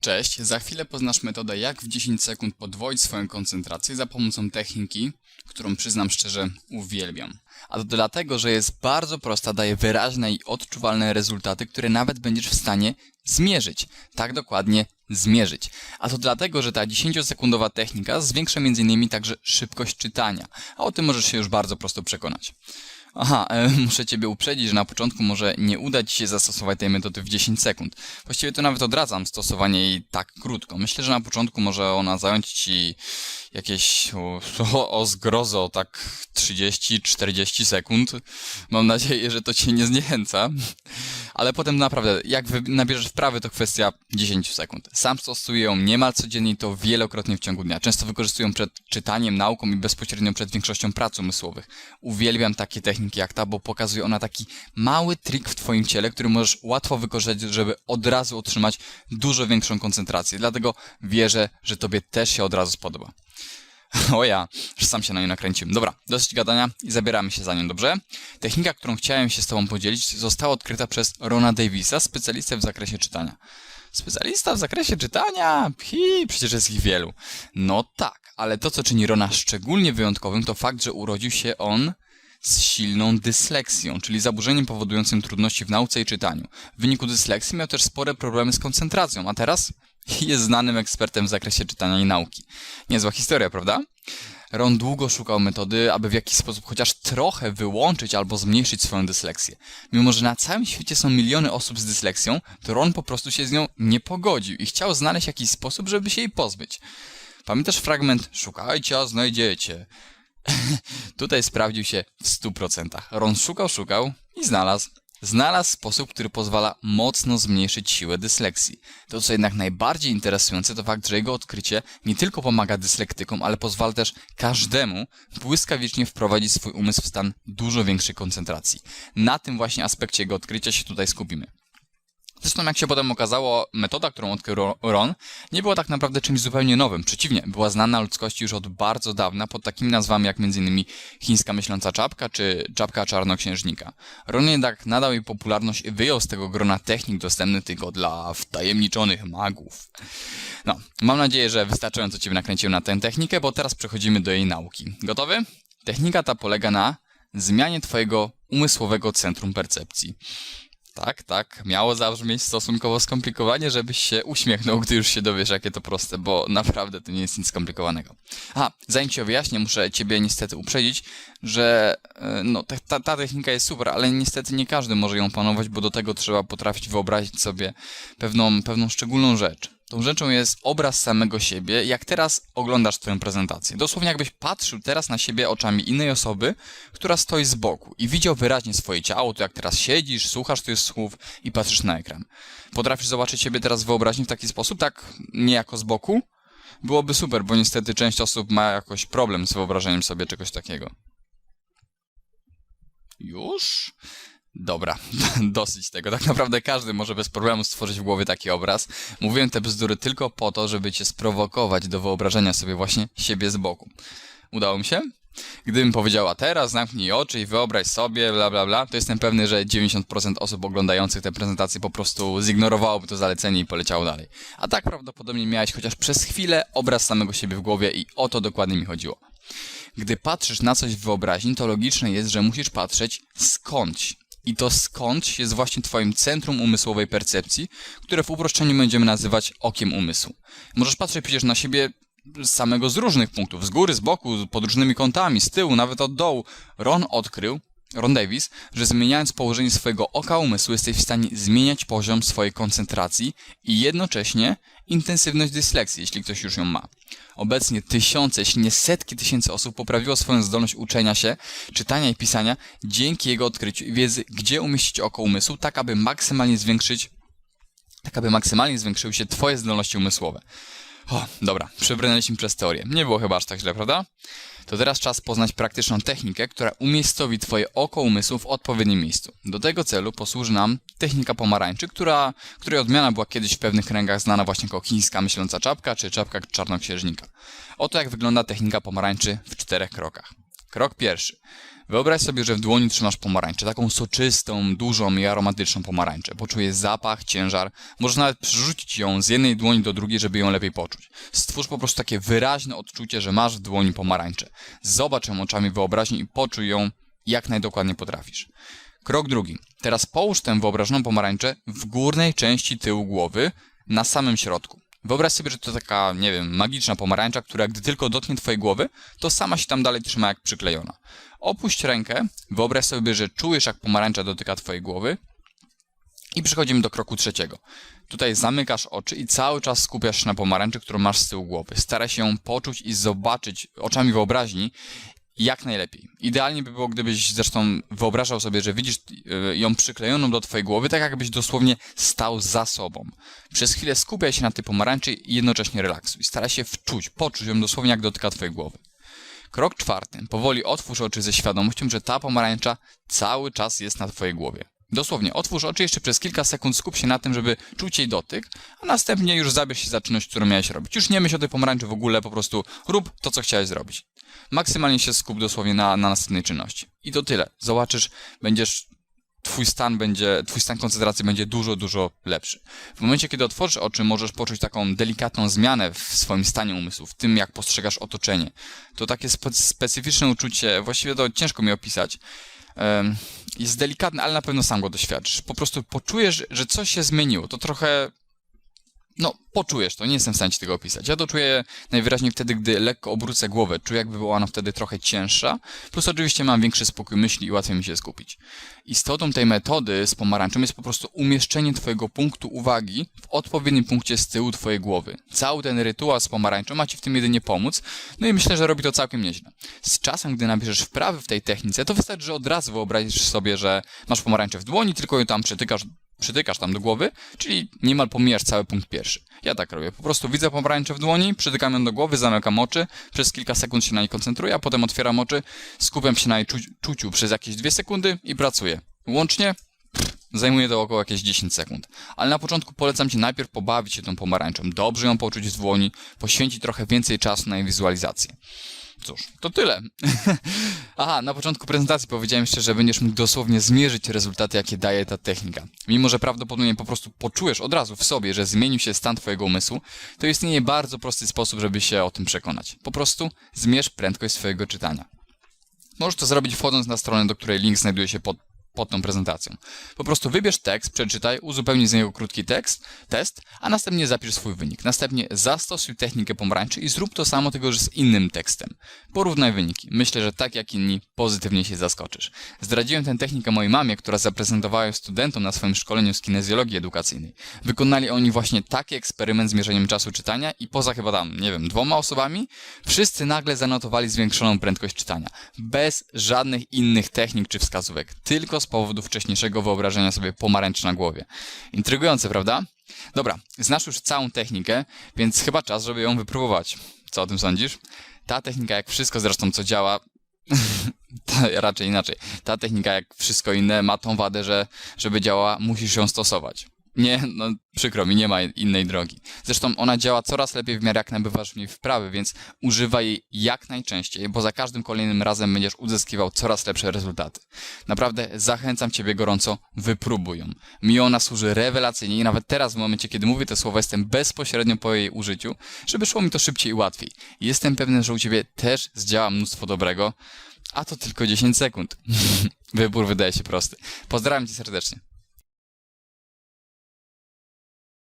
Cześć, za chwilę poznasz metodę jak w 10 sekund podwoić swoją koncentrację za pomocą techniki, którą przyznam szczerze uwielbiam. A to dlatego, że jest bardzo prosta, daje wyraźne i odczuwalne rezultaty, które nawet będziesz w stanie zmierzyć. Tak dokładnie zmierzyć. A to dlatego, że ta 10-sekundowa technika zwiększa m.in. także szybkość czytania. A o tym możesz się już bardzo prosto przekonać. Aha, e, muszę Ciebie uprzedzić, że na początku może nie uda Ci się zastosować tej metody w 10 sekund. Właściwie to nawet odradzam stosowanie jej tak krótko. Myślę, że na początku może ona zająć Ci jakieś o, o, zgrozo tak 30-40 sekund. Mam nadzieję, że to Cię nie zniechęca. Ale potem naprawdę, jak nabierzesz wprawy, to kwestia 10 sekund. Sam stosuję ją niemal codziennie i to wielokrotnie w ciągu dnia. Często wykorzystuję przed czytaniem, nauką i bezpośrednio przed większością prac umysłowych. Uwielbiam takie techniki jak ta, bo pokazuje ona taki mały trik w Twoim ciele, który możesz łatwo wykorzystać, żeby od razu otrzymać dużo większą koncentrację. Dlatego wierzę, że Tobie też się od razu spodoba. O ja, że sam się na nią nakręciłem. Dobra, dosyć gadania i zabieramy się za nią, dobrze? Technika, którą chciałem się z Tobą podzielić, została odkryta przez Rona Davisa, specjalistę w zakresie czytania. Specjalista w zakresie czytania? Hi, przecież jest ich wielu. No tak, ale to, co czyni Rona szczególnie wyjątkowym, to fakt, że urodził się on z silną dysleksją, czyli zaburzeniem powodującym trudności w nauce i czytaniu. W wyniku dysleksji miał też spore problemy z koncentracją, a teraz jest znanym ekspertem w zakresie czytania i nauki. Niezła historia, prawda? Ron długo szukał metody, aby w jakiś sposób chociaż trochę wyłączyć albo zmniejszyć swoją dysleksję. Mimo, że na całym świecie są miliony osób z dysleksją, to Ron po prostu się z nią nie pogodził i chciał znaleźć jakiś sposób, żeby się jej pozbyć. Pamiętasz fragment Szukajcie, a znajdziecie. Tutaj sprawdził się w 100%. Ron szukał, szukał i znalazł. Znalazł sposób, który pozwala mocno zmniejszyć siłę dysleksji. To, co jednak najbardziej interesujące, to fakt, że jego odkrycie nie tylko pomaga dyslektykom, ale pozwala też każdemu błyskawicznie wprowadzić swój umysł w stan dużo większej koncentracji. Na tym właśnie aspekcie jego odkrycia się tutaj skupimy. Zresztą, jak się potem okazało, metoda, którą odkrył Ron, nie była tak naprawdę czymś zupełnie nowym. Przeciwnie, była znana ludzkości już od bardzo dawna pod takimi nazwami jak m.in. chińska myśląca czapka czy czapka czarnoksiężnika. Ron jednak nadał jej popularność i wyjął z tego grona technik dostępnych tylko dla wtajemniczonych magów. No, mam nadzieję, że wystarczająco Cię nakręciłem na tę technikę, bo teraz przechodzimy do jej nauki. Gotowy? Technika ta polega na zmianie Twojego umysłowego centrum percepcji. Tak, tak. Miało zabrzmieć stosunkowo skomplikowanie, żebyś się uśmiechnął, gdy już się dowiesz, jakie to proste, bo naprawdę to nie jest nic skomplikowanego. A, zanim ci wyjaśnię, muszę ciebie niestety uprzedzić, że e, no, ta, ta, technika jest super, ale niestety nie każdy może ją panować, bo do tego trzeba potrafić wyobrazić sobie pewną, pewną szczególną rzecz. Tą rzeczą jest obraz samego siebie, jak teraz oglądasz Twoją prezentację. Dosłownie jakbyś patrzył teraz na siebie oczami innej osoby, która stoi z boku i widział wyraźnie swoje ciało, to jak teraz siedzisz, słuchasz tych słów i patrzysz na ekran. Potrafisz zobaczyć siebie teraz w wyobraźni w taki sposób, tak niejako z boku? Byłoby super, bo niestety część osób ma jakoś problem z wyobrażeniem sobie czegoś takiego. Już? Dobra, dosyć tego. Tak naprawdę każdy może bez problemu stworzyć w głowie taki obraz. Mówiłem te bzdury tylko po to, żeby cię sprowokować do wyobrażenia sobie właśnie siebie z boku. Udało mi się? Gdybym powiedziała teraz, zamknij oczy i wyobraź sobie, bla bla bla, to jestem pewny, że 90% osób oglądających tę prezentację po prostu zignorowałoby to zalecenie i poleciało dalej. A tak prawdopodobnie miałeś chociaż przez chwilę obraz samego siebie w głowie i o to dokładnie mi chodziło. Gdy patrzysz na coś w wyobraźni, to logiczne jest, że musisz patrzeć skądś. I to skądś jest właśnie twoim centrum umysłowej percepcji, które w uproszczeniu będziemy nazywać okiem umysłu. Możesz patrzeć przecież na siebie samego z różnych punktów, z góry, z boku, pod różnymi kątami, z tyłu, nawet od dołu. Ron odkrył, Ron Davis, że zmieniając położenie swojego oka umysłu jesteś w stanie zmieniać poziom swojej koncentracji i jednocześnie intensywność dysleksji, jeśli ktoś już ją ma. Obecnie tysiące, jeśli nie setki tysięcy osób poprawiło swoją zdolność uczenia się, czytania i pisania dzięki jego odkryciu i wiedzy, gdzie umieścić oko umysłu, tak aby maksymalnie zwiększyć tak aby maksymalnie zwiększyły się twoje zdolności umysłowe. O, dobra, przebrnęliśmy przez teorię. Nie było chyba aż tak źle, prawda? To teraz czas poznać praktyczną technikę, która umiejscowi Twoje oko umysłu w odpowiednim miejscu. Do tego celu posłuży nam technika pomarańczy, która, której odmiana była kiedyś w pewnych kręgach znana właśnie jako chińska myśląca czapka czy czapka czarnoksiężnika. Oto jak wygląda technika pomarańczy w czterech krokach. Krok pierwszy. Wyobraź sobie, że w dłoni trzymasz pomarańczę, taką soczystą, dużą i aromatyczną pomarańczę. Poczujesz zapach, ciężar, możesz nawet przerzucić ją z jednej dłoni do drugiej, żeby ją lepiej poczuć. Stwórz po prostu takie wyraźne odczucie, że masz w dłoni pomarańczę. Zobacz ją oczami wyobraźni i poczuj ją jak najdokładniej potrafisz. Krok drugi. Teraz połóż tę wyobrażoną pomarańczę w górnej części tyłu głowy, na samym środku. Wyobraź sobie, że to taka, nie wiem, magiczna pomarańcza, która gdy tylko dotknie twojej głowy, to sama się tam dalej trzyma jak przyklejona. Opuść rękę, wyobraź sobie, że czujesz jak pomarańcza dotyka twojej głowy i przechodzimy do kroku trzeciego. Tutaj zamykasz oczy i cały czas skupiasz się na pomarańczy, którą masz z tyłu głowy. Staraj się ją poczuć i zobaczyć oczami wyobraźni jak najlepiej. Idealnie by było, gdybyś zresztą wyobrażał sobie, że widzisz y, ją przyklejoną do twojej głowy, tak jakbyś dosłownie stał za sobą. Przez chwilę skupiaj się na tej pomarańczy i jednocześnie relaksuj. Staraj się wczuć, poczuć ją dosłownie jak dotyka twojej głowy. Krok czwarty. Powoli otwórz oczy ze świadomością, że ta pomarańcza cały czas jest na twojej głowie. Dosłownie, otwórz oczy jeszcze przez kilka sekund, skup się na tym, żeby czuć jej dotyk, a następnie już zabierz się za czynność, którą miałeś robić. Już nie myśl o tej pomarańczy w ogóle, po prostu rób to, co chciałeś zrobić. Maksymalnie się skup dosłownie na, na następnej czynności. I to tyle. Zobaczysz, będziesz twój stan będzie, twój stan koncentracji będzie dużo, dużo lepszy. W momencie, kiedy otworzysz oczy, możesz poczuć taką delikatną zmianę w swoim stanie umysłu, w tym, jak postrzegasz otoczenie. To takie spe specyficzne uczucie, właściwie to ciężko mi opisać. Jest delikatne, ale na pewno sam go doświadczysz. Po prostu poczujesz, że coś się zmieniło. To trochę no, poczujesz to, nie jestem w stanie ci tego opisać. Ja to czuję najwyraźniej wtedy, gdy lekko obrócę głowę. Czuję, jakby była ona wtedy trochę cięższa. Plus oczywiście mam większy spokój myśli i łatwiej mi się skupić. Istotą tej metody z pomarańczą jest po prostu umieszczenie twojego punktu uwagi w odpowiednim punkcie z tyłu twojej głowy. Cały ten rytuał z pomarańczą ma ci w tym jedynie pomóc. No i myślę, że robi to całkiem nieźle. Z czasem, gdy nabierzesz wprawy w tej technice, to wystarczy, że od razu wyobrazisz sobie, że masz pomarańczę w dłoni, tylko ją tam przytykasz przytykasz tam do głowy, czyli niemal pomijasz cały punkt pierwszy. Ja tak robię. Po prostu widzę pomarańczę w dłoni, przytykam ją do głowy, zamykam oczy, przez kilka sekund się na niej koncentruję, a potem otwieram oczy, skupiam się na jej czu czuciu przez jakieś dwie sekundy i pracuję. Łącznie zajmuje to około jakieś 10 sekund. Ale na początku polecam Ci najpierw pobawić się tą pomarańczą, dobrze ją poczuć w dłoni, poświęcić trochę więcej czasu na jej wizualizację. Cóż, to tyle. Aha, na początku prezentacji powiedziałem jeszcze, że będziesz mógł dosłownie zmierzyć rezultaty, jakie daje ta technika. Mimo, że prawdopodobnie po prostu poczujesz od razu w sobie, że zmienił się stan Twojego umysłu, to istnieje bardzo prosty sposób, żeby się o tym przekonać. Po prostu zmierz prędkość swojego czytania. Możesz to zrobić wchodząc na stronę, do której link znajduje się pod, pod tą prezentacją. Po prostu wybierz tekst, przeczytaj, uzupełnij z niego krótki tekst, test, a następnie zapisz swój wynik. Następnie zastosuj technikę pomarańczy i zrób to samo, tylko że z innym tekstem. Porównaj wyniki. Myślę, że tak jak inni, pozytywnie się zaskoczysz. Zdradziłem tę technikę mojej mamie, która zaprezentowała ją studentom na swoim szkoleniu z kinezjologii edukacyjnej. Wykonali oni właśnie taki eksperyment z mierzeniem czasu czytania i poza chyba tam, nie wiem, dwoma osobami, wszyscy nagle zanotowali zwiększoną prędkość czytania. Bez żadnych innych technik czy wskazówek. Tylko z powodu wcześniejszego wyobrażenia sobie pomarańczy na głowie. Intrygujące, prawda? Dobra, znasz już całą technikę, więc chyba czas, żeby ją wypróbować. Co o tym sądzisz? Ta technika, jak wszystko zresztą, co działa, raczej inaczej. Ta technika, jak wszystko inne, ma tą wadę, że żeby działała, musisz ją stosować. Nie, no przykro mi, nie ma innej drogi. Zresztą ona działa coraz lepiej w miarę jak nabywasz w niej wprawy, więc używaj jej jak najczęściej, bo za każdym kolejnym razem będziesz uzyskiwał coraz lepsze rezultaty. Naprawdę zachęcam Ciebie gorąco, wypróbuj ją. Mi ona służy rewelacyjnie i nawet teraz w momencie, kiedy mówię te słowa, jestem bezpośrednio po jej użyciu, żeby szło mi to szybciej i łatwiej. Jestem pewny, że u Ciebie też zdziała mnóstwo dobrego, a to tylko 10 sekund. Wybór wydaje się prosty. Pozdrawiam Cię serdecznie.